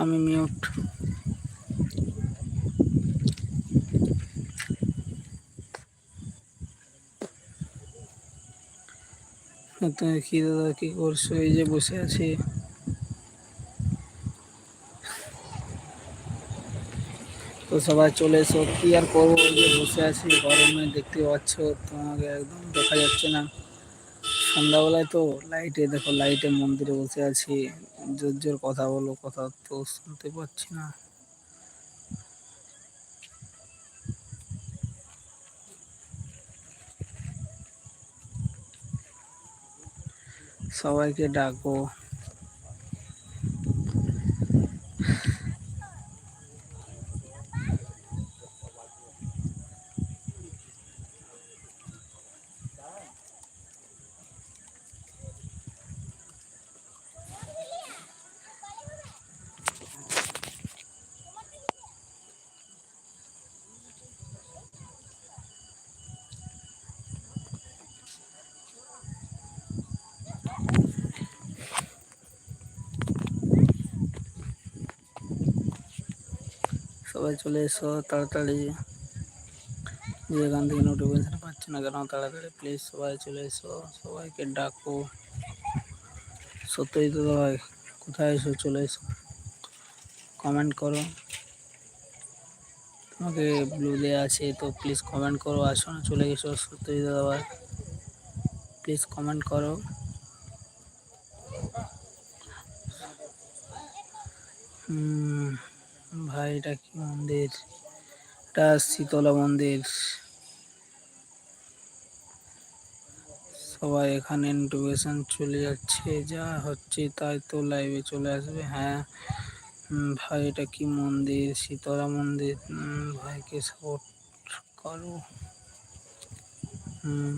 আমি মিউট তুমি কি দাদা কি করছ? এই যে বসে আছি। তো সবাই চলে এসো। কি আর করব? এই যে বসে আছি, গরমে দেখতে পাচ্ছ, তোমাকে একদম দেখা যাচ্ছে না। সন্ধ্যাবেলায় তো লাইটে দেখো লাইটে মন্দিরে বসে আছি। জোর জোর কথা বলো কথা তো শুনতে পাচ্ছি না। সবাইকে ডাকো। সবাই চলে এসো, তাড়াতাড়ি। যে এখান থেকে নোটিফিকেশন পাচ্ছে না কেন, তাড়াতাড়ি প্লিজ সবাই চলে এসো, সবাইকে ডাকো। সত্যই তো ভাই, কোথায় এসো? চলে এসো। কমেন্ট করো। তোমাকে ব্লু দেওয়া আছে, তো প্লিজ কমেন্ট করো। আসো না, চলে গেছো সত্যই দাদা ভাই। প্লিজ কমেন্ট করো। হুম। ভাই, এটা কি মন্দির? এটা শীতলা মন্দির। সবাই এখানে নোটিফিকেশন চলে যাচ্ছে, যা হচ্ছে তাই তো লাইভে চলে আসবে। হ্যাঁ ভাই, এটা কি মন্দির? শীতলা মন্দির। ভাইকে সাপোর্ট করো। হুম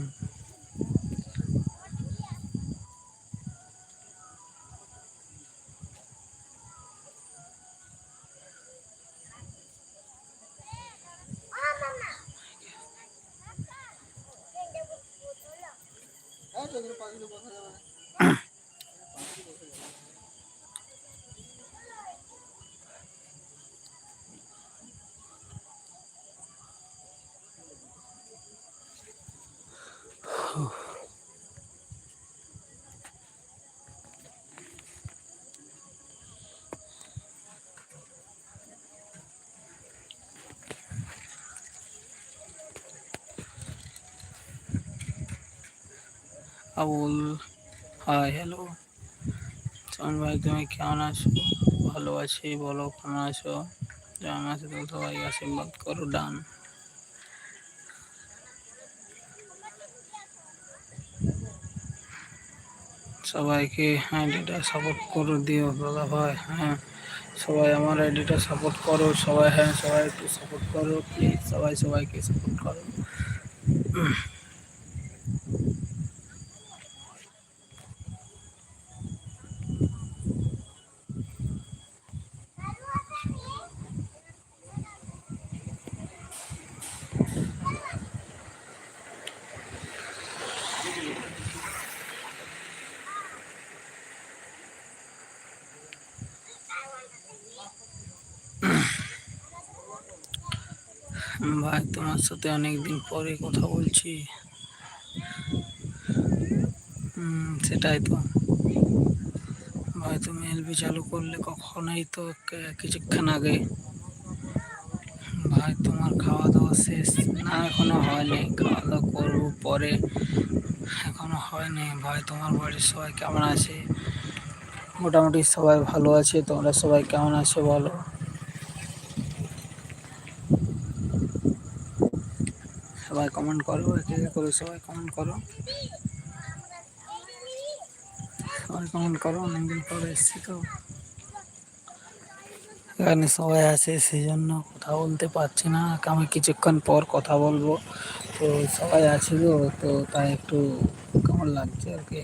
আবুল হাই হ্যালো চমন ভাই, তুমি কেমন আছো? ভালো আছি, বলো, কেমন আছো? যেমন আছো তো সবাই, আশীর্বাদ করো, ডান। সবাইকে আইডিটা সাপোর্ট করে, দিও দাদা ভাই হ্যাঁ। সবাই আমার আইডিটা সাপোর্ট করো, সবাই হ্যাঁ সবাই একটু সাপোর্ট করো প্লিজ সবাই সবাইকে সাপোর্ট করো। ভাই, তোমার সাথে অনেকদিন পরে কথা বলছি। সেটাই তো। ভাই, তুমি এলবি চালু করলে কখনোই তো কিছুক্ষণ আগে। ভাই, তোমার খাওয়া দাওয়া শেষ? না, এখনও হয়নি। খাওয়া দাওয়া করব পরে। এখনও হয়নি। ভাই, তোমার বাড়ির সবাই কেমন আছে? মোটামুটি সবাই ভালো আছে। তোমরা সবাই কেমন আছো বলো? সবাই কমেন্ট করো, একে একে করে সবাই কমেন্ট করো। সবাই কমেন্ট করো, অনেকদিন পরে এসছি তো। এখানে সবাই আছে সেই জন্য কথা বলতে পারছি না। আমি কিছুক্ষণ পর কথা বলব। তো সবাই আছে তো তাই একটু কেমন লাগছে আর কি?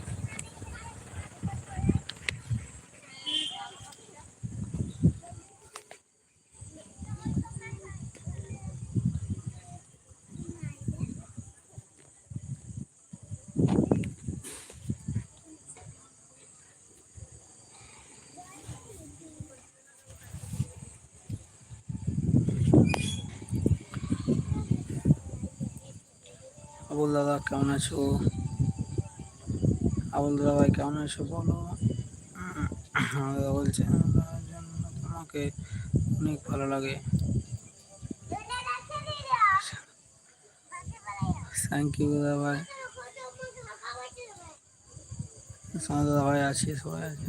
আবুল দাদা, কেমন আছো? আবুল দাদা ভাই, কেমন আছো বলো? দাদা বলছে জন্য তোমাকে অনেক ভালো লাগে। থ্যাংক ইউ দাদা ভাই। দাদা ভাই আছে, সবাই আছে।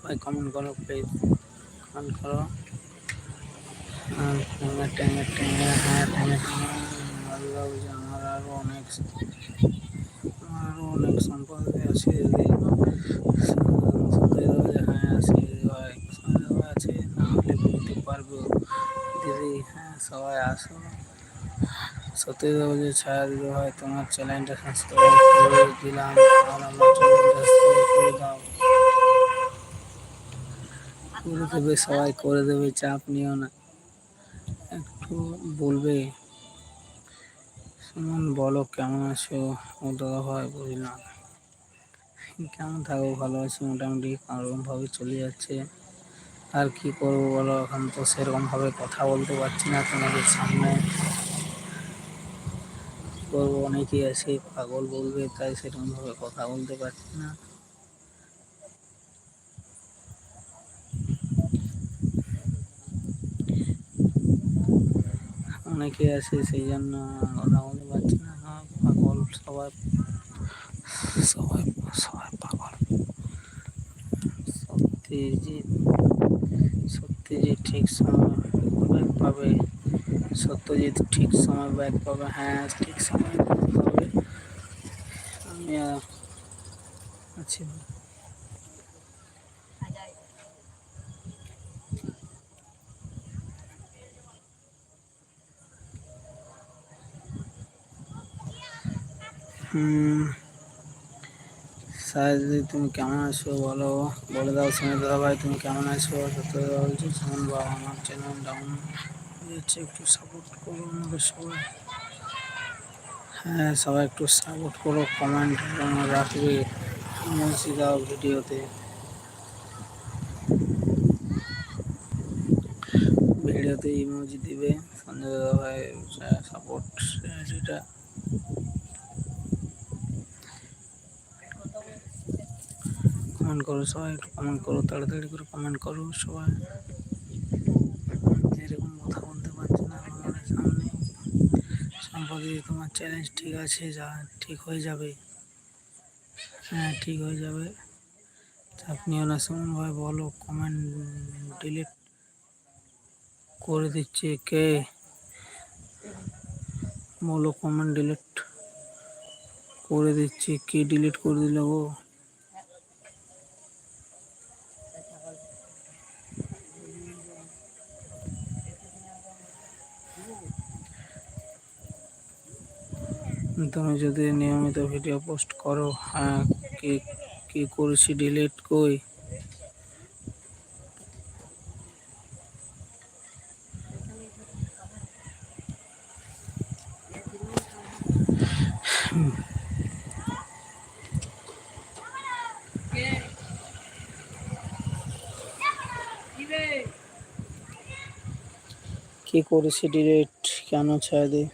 সবাই কমেন্ট করো প্লিজ কমেন্ট করো। আর ট্যাঙে ট্যাঙে ট্যাঙে হ্যাঁ আমার আরও অনেক আরও অনেক সম্পদ আছে, যদি হ্যাঁ আছে আছে না হলে বলতে পারব। দিদি হ্যাঁ সবাই আসো। সত্যি বলে ছায়া ভাই তোমার চ্যানেলটা সাবস্ক্রাইব করে দিলাম, আর আমার চ্যানেলটা সাবস্ক্রাইব করে দাও। করে দেবে সবাই করে দেবে, চাপ নিও না। একটু বলবে, সুমন বলো কেমন আছো? ও দাদা ভাই বুঝলাম কেমন থাকব ভালো আছি মোটামুটি ভাবে চলে যাচ্ছে। আর কি করব বলো? এখন তো সেরকমভাবে কথা বলতে পারছি না তোমাদের সামনে। করব? অনেকেই আছে, পাগল বলবে, তাই সেরকমভাবে কথা বলতে পারছি না। অনেকে আছে, সেই জন্য কথা বলতে পারছি না পাগল, সবাই সবাই সবাই পাগল। সত্যিজিৎ সত্যিজিৎ ঠিক সময় ব্যাগ পাবে, সত্যজিৎ ঠিক সময় ব্যাগ পাবে হ্যাঁ ঠিক সময় পাবে। আমি আছি সাহেদি তুমি কেমন আছো? বলো, বলে দাও সুমিত দাদা ভাই, তুমি কেমন আছো? সত্য বলছি সুমন বাবা আমার চ্যানেল ডাউন হয়েছে একটু সাপোর্ট করো আমাদের সবাই। হ্যাঁ সবাই একটু সাপোর্ট করো কমেন্ট রাখবে ইমোজি দাও ভিডিওতে। ভিডিওতে ইমোজি দিবে। সঞ্জয় দাদা ভাই সাপোর্ট এটা কমেন্ট করো সবাই, একটু কমেন্ট করো, তাড়াতাড়ি করে কমেন্ট করো সবাই। এরকম কথা বলতে পারছি না তোমাদের সামনে সম্পর্কে তোমার চ্যালেঞ্জ ঠিক আছে, যা ঠিক হয়ে যাবে। হ্যাঁ ঠিক হয়ে যাবে। আপনিও না ভাই বলো কমেন্ট ডিলিট করে দিচ্ছে কে? বলো কমেন্ট ডিলিট করে দিচ্ছে কে ডিলিট করে দিল গো? তুমি যদি নিয়মিত ভিডিও পোস্ট করো হ্যাঁ কি কি করেছি ডিলিট কই? কি করেছি ডিলিট কেন ছাড় দিই?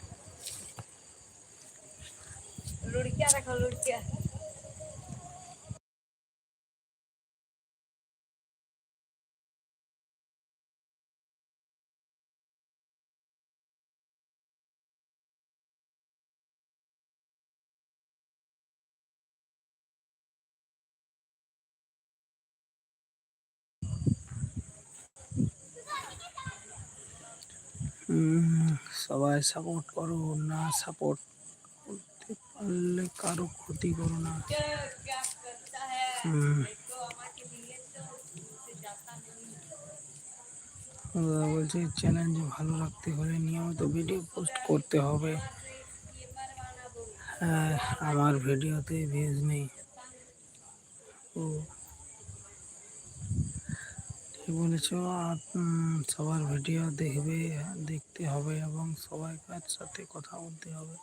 সবাই সাপোর্ট করো, না সাপোর্ট করতে পারলে কারও ক্ষতি করো না। দাদা বলছে চ্যালেঞ্জ ভালো রাখতে হলে নিয়মিত ভিডিও পোস্ট করতে হবে। হ্যাঁ আমার ভিডিওতে ভিউজ নেই। ও ঠিক বলেছ সবার ভিডিও দেখবে দেখতে হবে এবং সবাইকার সাথে কথা বলতে হবে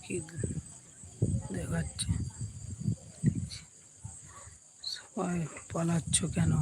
কি দেখাচ্ছে সবাই পালাচ্ছ কেন?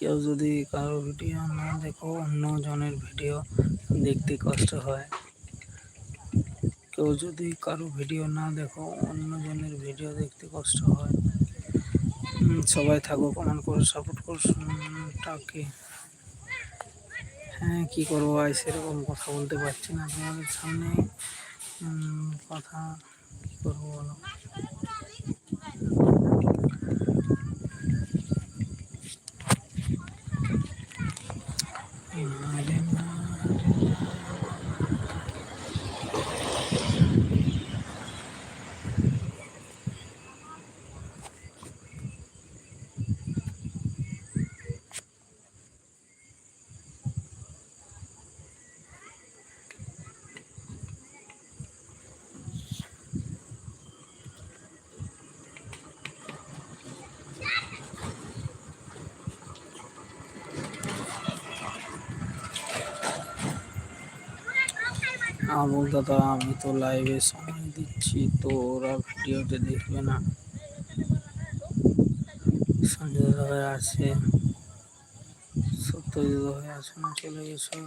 কেউ যদি কারও ভিডিও না দেখো অন্য জনের ভিডিও দেখতে কষ্ট হয়। কেউ যদি কারও ভিডিও না দেখো অন্য জনের ভিডিও দেখতে কষ্ট হয়। সবাই থাকো, কমেন্ট করে সাপোর্ট করছুনটাকে হ্যাঁ কী করব ভাই? সেরকম কথা বলতে পারছি না তোমাদের সামনে। কথা কী করব বলো? না রে না আমল দাদা, আমি তো লাইভে সময় দিচ্ছি তো ওরা ভিডিওতে দেখবে না। সঞ্জয় দাদা আছে। সত্যজিৎ দাদা আছে না চলে গেছো।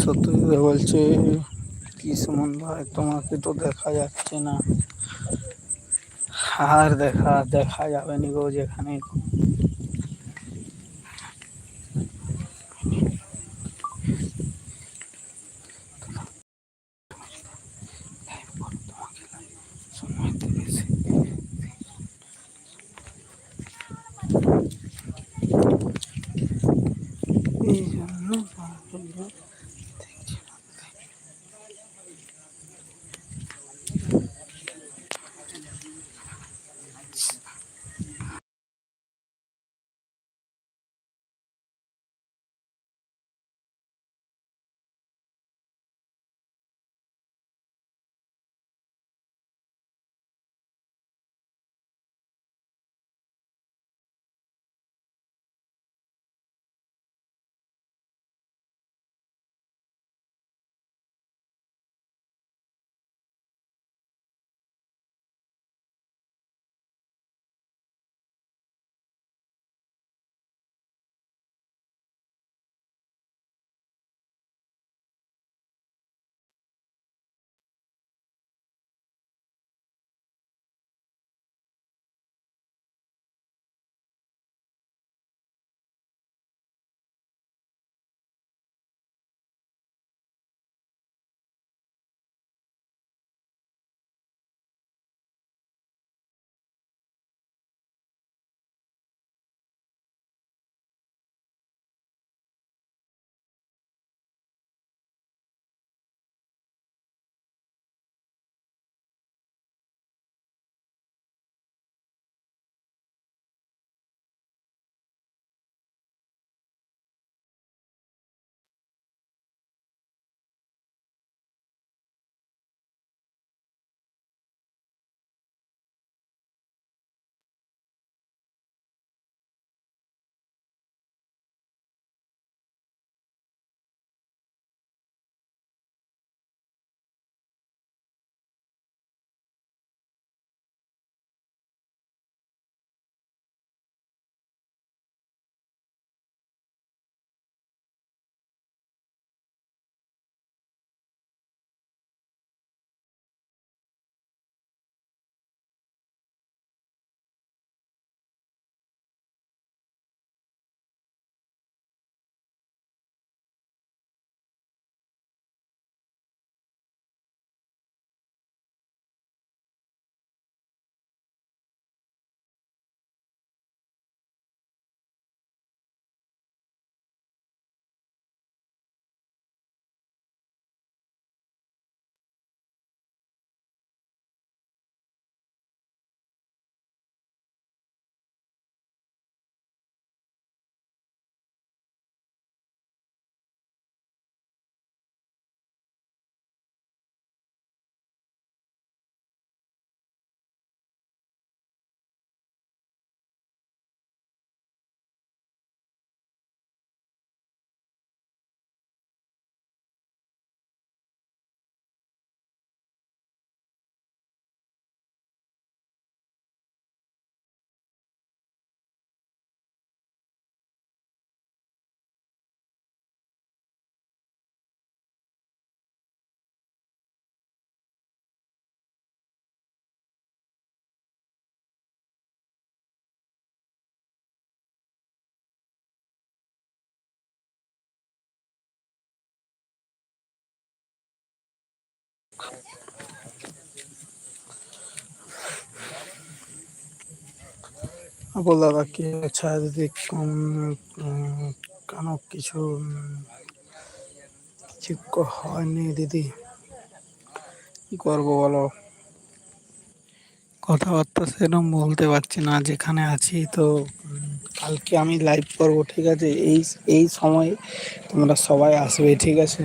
সত্যজিৎ বলছে, কি সুমন ভাই, তোমাকে তো দেখা যাচ্ছে না। আর দেখা দেখা যাবে নি গো যেখানে বল দাদা, কি ছায়া দিদি কম কেন কিছু কিছু হয়নি দিদি? কি করব বলো? কথাবার্তা সেরকম বলতে পারছি না, যেখানে আছি তো কালকে আমি লাইভ করব, ঠিক আছে? এই এই সময় তোমরা সবাই আসবে, ঠিক আছে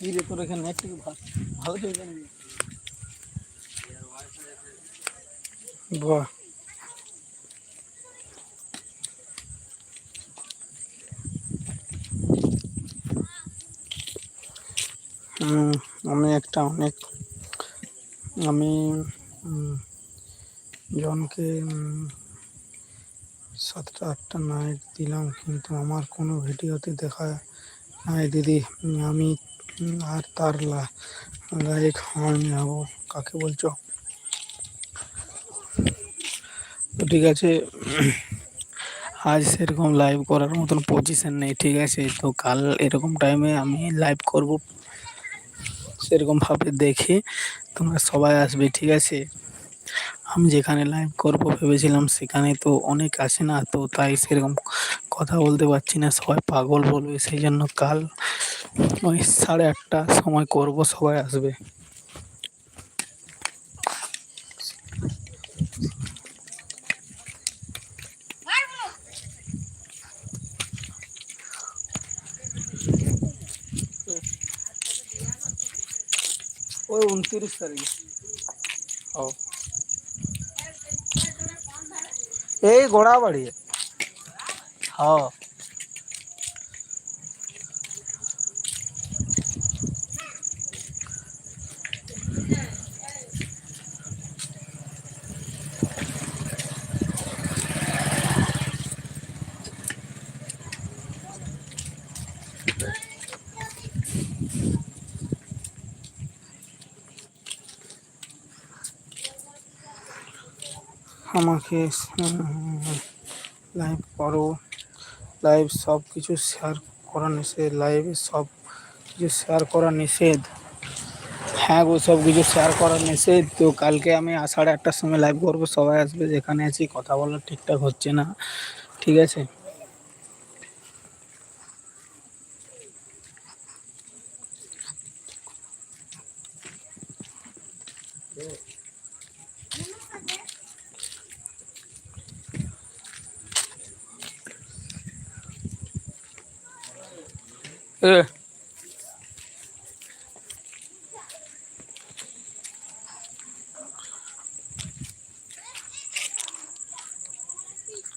কি রে তোর এখানে নেট থেকে ভালো ভালো চলছে নাকি বাহ। আমি একটা অনেক, আমি জনকে সাতটা আটটা নাইট দিলাম, কিন্তু আমার কোনো ভিডিওতে দেখা নাই, দিদি। আমি আর তার লা- লাইক হয়নি আবু। কাকে বলছো? তো ঠিক আছে, আজ সেরকম লাইভ করার মতন পজিশন নেই, ঠিক আছে? তো কাল এরকম টাইমে আমি লাইভ করব। সেরকম ভাবে দেখে তোমরা সবাই আসবে, ঠিক আছে? আমি যেখানে লাইভ করব ভেবেছিলাম সেখানে তো অনেক আসে না, তো তাই সেরকম কথা বলতে পারছি না, সবাই পাগল বলবে, সেই জন্য কাল ওই সাড়ে আটটার সময় করব, সবাই আসবে। ওই উনত্রিশ তারিখ। ও। এই ঘোড়া বাড়ি হ্যাঁ আমাকে লাইভ করো লাইভ সব কিছু শেয়ার করা নিষেধ লাইভে সব কিছু শেয়ার করা নিষেধ। হ্যাঁ গো, সব কিছু শেয়ার করা নিষেধ। তো কালকে আমি সাড়ে আটটার সময় লাইভ করব, সবাই আসবে যেখানে আছি, কথা বলা ঠিকঠাক হচ্ছে না। ঠিক আছে?